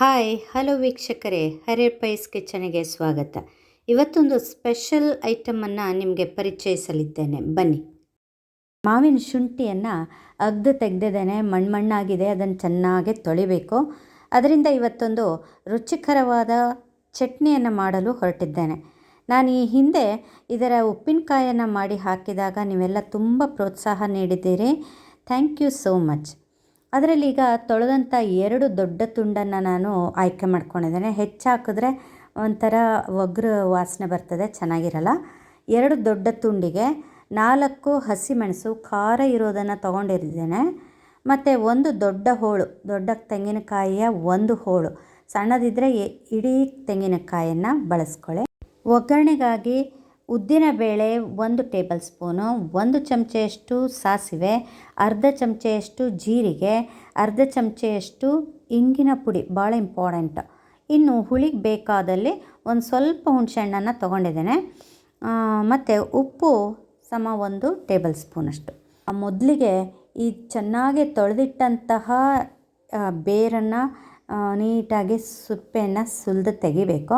Hi, hello ವೀಕ್ಷಕರೇ ಹರೇ pies ಕಿಚನಿಗೆ ಸ್ವಾಗತ. ಇವತ್ತೊಂದು ಸ್ಪೆಷಲ್ ಐಟಮನ್ನು ನಿಮಗೆ ಪರಿಚಯಿಸಲಿದ್ದೇನೆ. ಬನ್ನಿ. ಮಾವಿನ ಶುಂಠಿಯನ್ನು ಅಗ್ದು ತೆಗೆದಿದ್ದೇನೆ. ಮಣ್ಣು ಮಣ್ಣಾಗಿದೆ, ಅದನ್ನು ಚೆನ್ನಾಗಿ ತೊಳಿಬೇಕು. ಅದರಿಂದ ಇವತ್ತೊಂದು ರುಚಿಕರವಾದ ಚಟ್ನಿಯನ್ನು ಮಾಡಲು ಹೊರಟಿದ್ದೇನೆ. ನಾನು ಈ ಹಿಂದೆ ಇದರ ಉಪ್ಪಿನಕಾಯನ್ನು ಮಾಡಿ ಹಾಕಿದಾಗ ನೀವೆಲ್ಲ ತುಂಬ ಪ್ರೋತ್ಸಾಹ ನೀಡಿದ್ದೀರಿ. Thank you so much. ಅದರಲ್ಲಿ ಈಗ ತೊಳೆದಂಥ ಎರಡು ದೊಡ್ಡ ತುಂಡನ್ನು ನಾನು ಆಯ್ಕೆ ಮಾಡ್ಕೊಂಡಿದ್ದೇನೆ. ಹೆಚ್ಚಾಕಿದ್ರೆ ಒಂಥರ ಒಗ್ರ ವಾಸನೆ ಬರ್ತದೆ, ಚೆನ್ನಾಗಿರಲ್ಲ. ಎರಡು ದೊಡ್ಡ ತುಂಡಿಗೆ ನಾಲ್ಕು ಹಸಿಮೆಣಸು ಖಾರ ಇರೋದನ್ನು ತೊಗೊಂಡಿದ್ದೇನೆ. ಮತ್ತು ಒಂದು ದೊಡ್ಡ ಹೋಳು, ದೊಡ್ಡ ತೆಂಗಿನಕಾಯಿಯ ಒಂದು ಹೋಳು. ಸಣ್ಣದಿದ್ದರೆ ಇಡೀ ತೆಂಗಿನಕಾಯನ್ನು ಬಳಸ್ಕೊಳ್ಳಿ. ಒಗ್ಗರಣೆಗಾಗಿ ಉದ್ದಿನಬೇಳೆ ಒಂದು ಟೇಬಲ್ ಸ್ಪೂನು, ಒಂದು ಚಮಚೆಯಷ್ಟು ಸಾಸಿವೆ, ಅರ್ಧ ಚಮಚೆಯಷ್ಟು ಜೀರಿಗೆ, ಅರ್ಧ ಚಮಚೆಯಷ್ಟು ಇಂಗಿನ ಪುಡಿ, ಭಾಳ ಇಂಪಾರ್ಟೆಂಟ್ ಇನ್ನು ಹುಳಿಗೆ ಬೇಕಾದಲ್ಲಿ ಒಂದು ಸ್ವಲ್ಪ ಹುಣಸೆಹಣ್ಣನ್ನು ತೊಗೊಂಡಿದ್ದೇನೆ. ಮತ್ತು ಉಪ್ಪು ಸಮ ಒಂದು ಟೇಬಲ್ ಸ್ಪೂನಷ್ಟು ಮೊದಲಿಗೆ ಈ ಚೆನ್ನಾಗಿ ತೊಳೆದಿಟ್ಟಂತಹ ಬೇರನ್ನು ನೀಟಾಗಿ ಸುಪ್ಪೆಯನ್ನು ಸುಲಿದು ತೆಗಿಬೇಕು.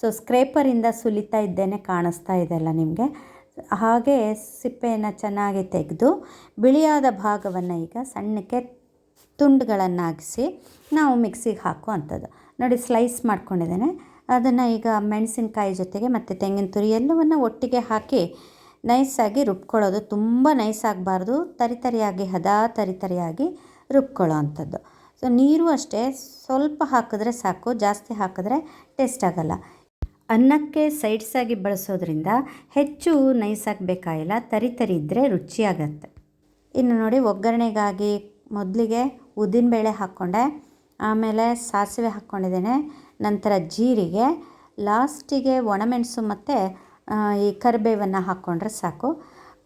ಸೊ ಸ್ಕ್ರೇಪರಿಂದ ಸುಲಿತಾ ಇದ್ದೇನೆ, ಕಾಣಿಸ್ತಾ ಇದೆಲ್ಲ ನಿಮಗೆ. ಹಾಗೆ ಸಿಪ್ಪೆಯನ್ನು ಚೆನ್ನಾಗಿ ತೆಗೆದು ಬಿಳಿಯಾದ ಭಾಗವನ್ನು ಈಗ ಸಣ್ಣಕ್ಕೆ ತುಂಡುಗಳನ್ನಾಗಿಸಿ ನಾವು ಮಿಕ್ಸಿಗೆ ಹಾಕುವಂಥದ್ದು ನೋಡಿ, ಸ್ಲೈಸ್ ಮಾಡ್ಕೊಂಡಿದ್ದೇನೆ. ಅದನ್ನು ಈಗ ಮೆಣಸಿನಕಾಯಿ ಜೊತೆಗೆ ಮತ್ತು ತೆಂಗಿನ ತುರಿ ಎಲ್ಲವನ್ನು ಒಟ್ಟಿಗೆ ಹಾಕಿ ನೈಸಾಗಿ ರುಬ್ಕೊಳ್ಳೋದು. ತುಂಬ ನೈಸ್ ಆಗಬಾರ್ದು ತರಿತರಿಯಾಗಿ, ಹದ ತರಿತರಿಯಾಗಿ ರುಬ್ಕೊಳ್ಳೋ ಅಂಥದ್ದು. ಸೊ, ನೀರು ಅಷ್ಟೇ. ಸ್ವಲ್ಪ ಹಾಕಿದ್ರೆ ಸಾಕು. ಜಾಸ್ತಿ ಹಾಕಿದ್ರೆ ಟೇಸ್ಟ್ ಆಗಲ್ಲ. ಅನ್ನಕ್ಕೆ ಸೈಡ್ಸಾಗಿ ಬಳಸೋದ್ರಿಂದ ಹೆಚ್ಚು ನೈಸಾಗಿ ಬೇಕಾಗಿಲ್ಲ ತರಿ ತರಿ ಇದ್ದರೆ ರುಚಿಯಾಗತ್ತೆ. ಇನ್ನು ನೋಡಿ ಒಗ್ಗರಣೆಗಾಗಿ ಮೊದಲಿಗೆ ಉದ್ದಿನಬೇಳೆ ಹಾಕ್ಕೊಂಡೆ, ಆಮೇಲೆ ಸಾಸಿವೆ ಹಾಕ್ಕೊಂಡಿದ್ದೇನೆ, ನಂತರ ಜೀರಿಗೆ, ಲಾಸ್ಟಿಗೆ ಒಣಮೆಣಸು ಮತ್ತು ಈ ಕರಿಬೇವನ್ನು ಹಾಕ್ಕೊಂಡ್ರೆ ಸಾಕು.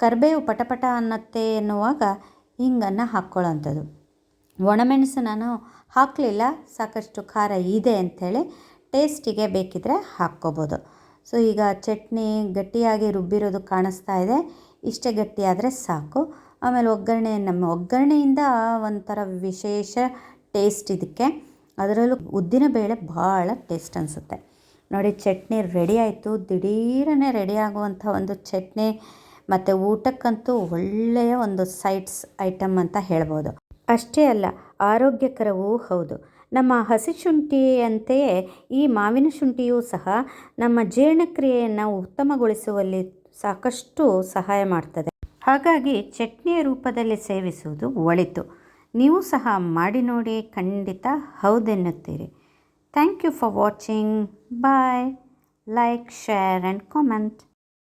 ಕರಿಬೇವು ಪಟಪಟ ಅನ್ನತ್ತೆ ಎನ್ನುವಾಗ ಹಿಂಗನ್ನು ಹಾಕ್ಕೊಳ್ಳೋಂಥದ್ದು. ಒಣಮೆಣಸು ನಾನು ಹಾಕಲಿಲ್ಲ, ಸಾಕಷ್ಟು ಖಾರ ಇದೆ ಅಂಥೇಳಿ ಟೇಸ್ಟಿಗೆ ಬೇಕಿದ್ದರೆ ಹಾಕ್ಕೋಬೋದು. ಸೊ, ಈಗ ಚಟ್ನಿ ಗಟ್ಟಿಯಾಗಿ ರುಬ್ಬಿರೋದು ಕಾಣಿಸ್ತಾ ಇದೆ. ಇಷ್ಟೇ ಗಟ್ಟಿಯಾದರೆ ಸಾಕು. ಆಮೇಲೆ ಒಗ್ಗರಣೆ, ನಮ್ಮ ಒಗ್ಗರಣೆಯಿಂದ ಒಂಥರ ವಿಶೇಷ ಟೇಸ್ಟ್ ಇದಕ್ಕೆ. ಅದರಲ್ಲೂ ಉದ್ದಿನ ಬೇಳೆ ಭಾಳ ಟೇಸ್ಟ್ ಅನಿಸುತ್ತೆ. ನೋಡಿ, ಚಟ್ನಿ ರೆಡಿ ಆಯಿತು. ದಿಢೀರನೇ ರೆಡಿ ಆಗುವಂಥ ಒಂದು ಚಟ್ನಿ. ಮತ್ತು ಊಟಕ್ಕಂತೂ ಒಳ್ಳೆಯ ಒಂದು ಸೈಡ್ಸ್ ಐಟಮ್ ಅಂತ ಹೇಳ್ಬೋದು. ಅಷ್ಟೇ ಅಲ್ಲ, ಆರೋಗ್ಯಕರವೂ ಹೌದು. ನಮ್ಮ ಹಸಿ ಶುಂಠಿಯಂತೆಯೇ ಈ ಮಾವಿನ ಶುಂಠಿಯೂ ಸಹ ನಮ್ಮ ಜೀರ್ಣಕ್ರಿಯೆಯನ್ನು ಉತ್ತಮಗೊಳಿಸುವಲ್ಲಿ ಸಾಕಷ್ಟು ಸಹಾಯ ಮಾಡ್ತದೆ. ಹಾಗಾಗಿ ಚಟ್ನಿಯ ರೂಪದಲ್ಲಿ ಸೇವಿಸುವುದು ಒಳಿತು. ನೀವು ಸಹ ಮಾಡಿ ನೋಡಿ ಖಂಡಿತ ಹೌದೆನ್ನುತ್ತೀರಿ. Thank you for watching. Bye. Like, share and comment.